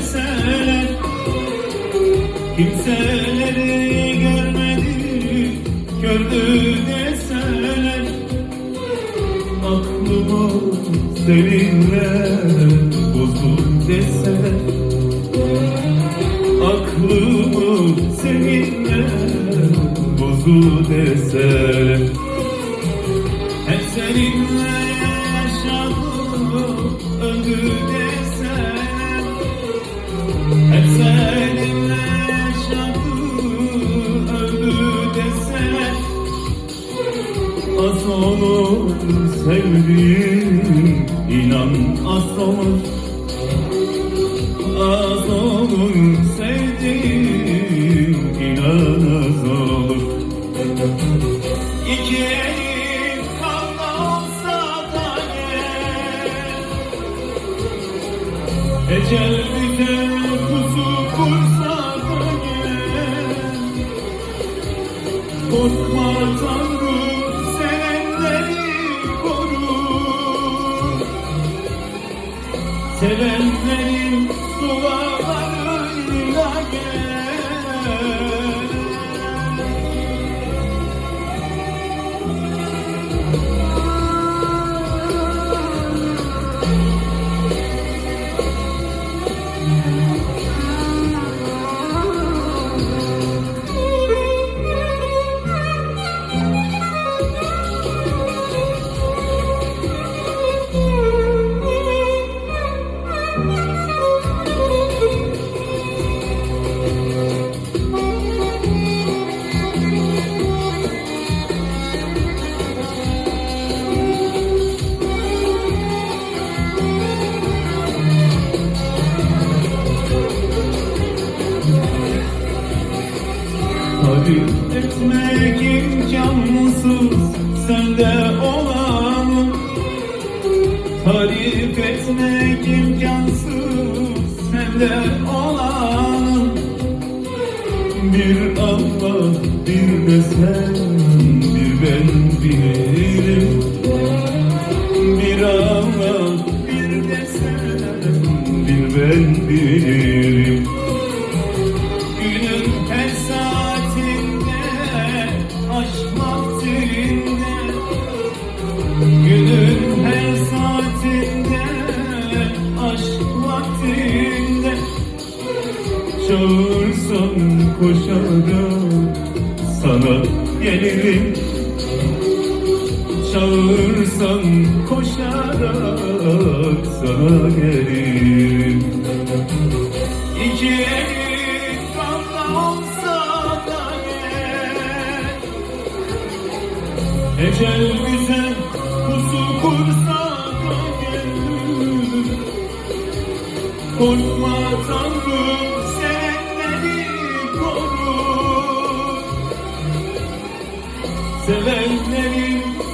deseler Kimseleri görmedi, gördü deseler Aklımı seninle bozdum deseler. Aklımı seninle bozdu deseler. Hep seninle yaşadım öldüm olur sevdiğim inan az olur. Az olur sevdiğim inan az olur. İki elim kanda olsa da gel. Ecel bize Sevenlerin dualarıyla gel Tarif etmek imkansız sende olanı. Tarif etmek imkansız sende olanı. Bir Allah bir de sen bir ben bilirim Bir Allah bir de sen bir ben bilirim aşk Günün her saatinde aşk vaktinde Çağırsan koşarak sana gelirim. Çağırsan koşarak sana gelirim. İki elin Ecel bize pusu kursa da gel Korkma Tanrım sevenleri korur. Sevenlerin